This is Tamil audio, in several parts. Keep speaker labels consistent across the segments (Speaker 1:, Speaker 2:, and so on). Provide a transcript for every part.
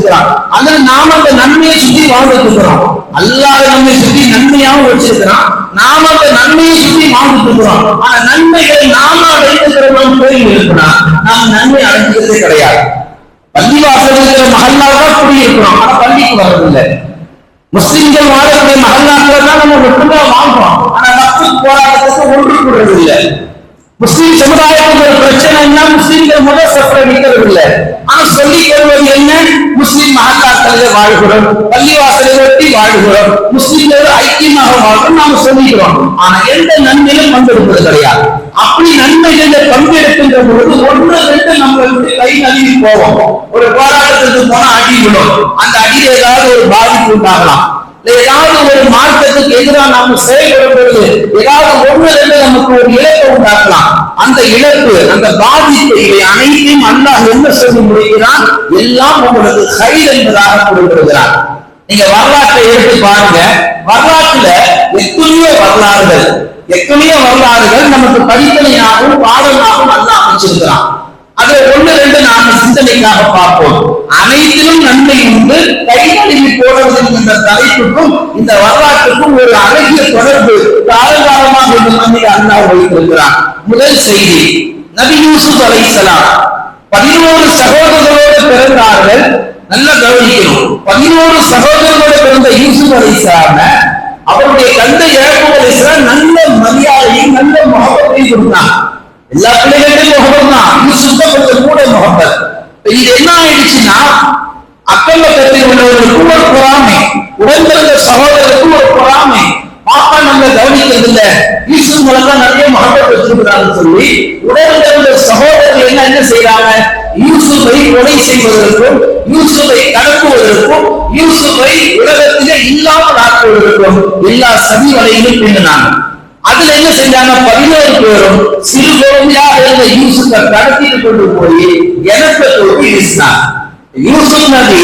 Speaker 1: வச்சிருக்கிறான் அல்லது நாம அந்த நன்மையை சுத்தி வாழ்ந்துட்டு இருக்கிறோம் அல்லாத நம்மை சுத்தி நன்மையாவும் வச்சிருக்கிறான். நாம அந்த நன்மையை சுத்தி வாழ்ந்துட்டு இருக்கிறோம் ஆனா நன்மைகளை நாம அடைந்திருக்கிறோம் கோயில் இருக்கிறா நாம் நன்மை அடைஞ்சிக்கிறதே கிடையாது. பள்ளிவாசல் இருக்கிற மகல்லால் தான் குடியிருக்கிறோம். ஆனா பள்ளிக்கு வர்றதில்லை முஸ்லிம்கள் வாழக்கூடிய மகல்லாக்கள் தான் நம்ம ஒற்றுமையா வாழ்றோம் ஆனா நட்பு போராட்டத்துக்கு ஒன்று கூடுறது இல்லை முஸ்லிம் சமுதாயத்துக்கு ஒரு பிரச்சனைன்னா முஸ்லிம்கள் முதல் சஃபரை நிற்கிறது இல்லை ஆனா சொல்லிக் கொள்வது என்ன முஸ்லிம் மகல்லாக்களில் வாழ்கிறோம். பள்ளிவாசலை ஒட்டி வாழ்கிறோம். முஸ்லிம்களோடு ஐக்கியமாக வாழ்கிறோம். நாம சொல்லிக்கிறோம். ஆனா எந்த நன்மையிலும் பங்கெடுப்பது கிடையாது. அப்படி நன்மைகளில் பங்கெடுக்கின்ற பொழுது ஒன்று ரெண்டு நம்ம விட்டு கை நழுவி போவோம். ஒரு போராட்டத்துக்கு போனா அடி விடும் அந்த அடியில் ஏதாவது ஒரு பாதிப்பு உண்டாகலாம். ஏதாவது ஒரு மார்க்கத்துக்கு எதிராக நாம செயல்படும் பொழுது ஏதாவது ஒண்ணு ரெண்டு நமக்கு ஒரு இழப்பை உண்டாக்கலாம். அந்த இழப்பு அந்த பாதிப்பு இவை அனைத்தையும் அல்லாஹ் என்ன சொல்லி முடிகிறான் எல்லாம் உங்களுக்கு கைல் என்பதாக கொடுக்கிறார் நீங்க வரலாற்றை எடுத்து பாருங்க. வரலாற்றுல எத்தனையோ வரலாறுகள் எத்தனையோ வரலாறுகள் நமக்கு படிப்பனையாகவும் பாடலாகவும் அல்லாஹ் அமைச்சிருக்கிறான். அதுல ஒண்ணு ரெண்டு நாம சிந்தனைக்காக பார்ப்போம். அனைத்திலும் நன்மை உண்டு. கைகளில் போடுவது என்கின்ற தலைப்புக்கும் இந்த வரலாற்றுக்கும் ஒரு அழகிய தொடர்பு காலகாலமாக இந்த மண்ணில் அல்லாஹ் முதல் செய்தி நபி யூசுப் அலைஹிஸ்ஸலாம் பதினோரு சகோதரர்களோடு பிறந்தார்கள். நல்லா கவனிக்கணும் பதினோரு சகோதரர்களோடு பிறந்த யூசுப் அலைஹிஸ்ஸலாம அவருடைய தந்தை யாக்கூப் அலைஹிஸ்ஸலாம் நல்ல மரியாதையும் நல்ல முகத்தையும் கொடுத்தான். எல்லா பிள்ளைகளுக்கும் முகமது தான் யூசுப் இது என்ன ஆயிடுச்சுன்னா அக்கம் பக்கத்தில் உள்ளவர்களுக்கும் ஒரு பொறாமை. உடன்பிறந்த சகோதரருக்கும் ஒரு பொறாமை. பாப்பா நம்ம கவனிக்கிறது இல்ல யூசுப் மூலம் நிறைய முகமது வச்சிருக்கிறான்னு சொல்லி உடன்பிறந்த சகோதரர்கள் என்ன என்ன செய்யறாங்க யூசுஃபை கொலை செய்வதற்கும் யூசுஃபை கடத்துவதற்கும் யூசுஃபை உலகத்திலே இல்லாமல் ஆக்குவதற்கும் எல்லா சதி வலையிலும் பின்னினாங்க. அதுல என்ன செஞ்சாங்க? பதினோரு பேரும் சிறு குழந்தையாக இருந்த யூசுஃபை கொண்டு போய் எனக்கு தொகுதி யூசுப் நபி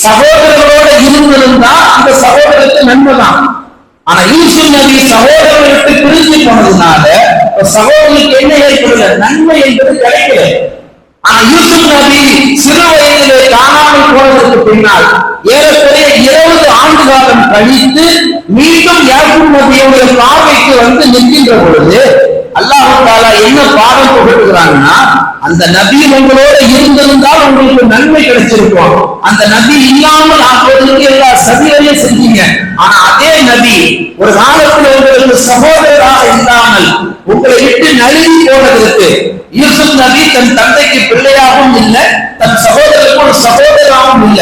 Speaker 1: சகோதரர்களோட இருந்திருந்தா அந்த சகோதரருக்கு நன்மை தான். ஆனா யூசுப் நபி சகோதரர்களுக்கு பிரிஞ்சு போனதுனால இப்ப சகோதரனுக்கு என்ன ஏற்படல? நன்மை என்பது கிடைக்கல. ஆனா யூசுப் நபி சிறு வயதிலே காணாமல் போனதற்கு பின்னால் ஏறக்குறைய இருபது ஆண்டு காலம் கழித்து மீண்டும் யாக்கும் நபியுடைய பார்வைக்கு வந்து நிற்கின்ற பொழுது அல்லாஹ் தாலா என்ன பாடம் புகட்டுகிறாங்கன்னா அந்த நபி உங்களோட இருந்திருந்தால் உங்களுக்கு நன்மை கிடைச்சிருக்கும். அந்த நபி இல்லாமல் ஆக்குவதற்கு எல்லா சதிகளையும் செஞ்சீங்க. ஆனா அதே நபி ஒரு காலத்தில் உங்களுக்கு சகோதரராக இல்லாமல் உங்களை விட்டு நழுவி போனதற்கு யூசுப் நபி தன் தந்தைக்கு பிள்ளையாகவும் இல்லை தன் சகோதரருக்கு ஒரு சகோதராகவும் இல்ல.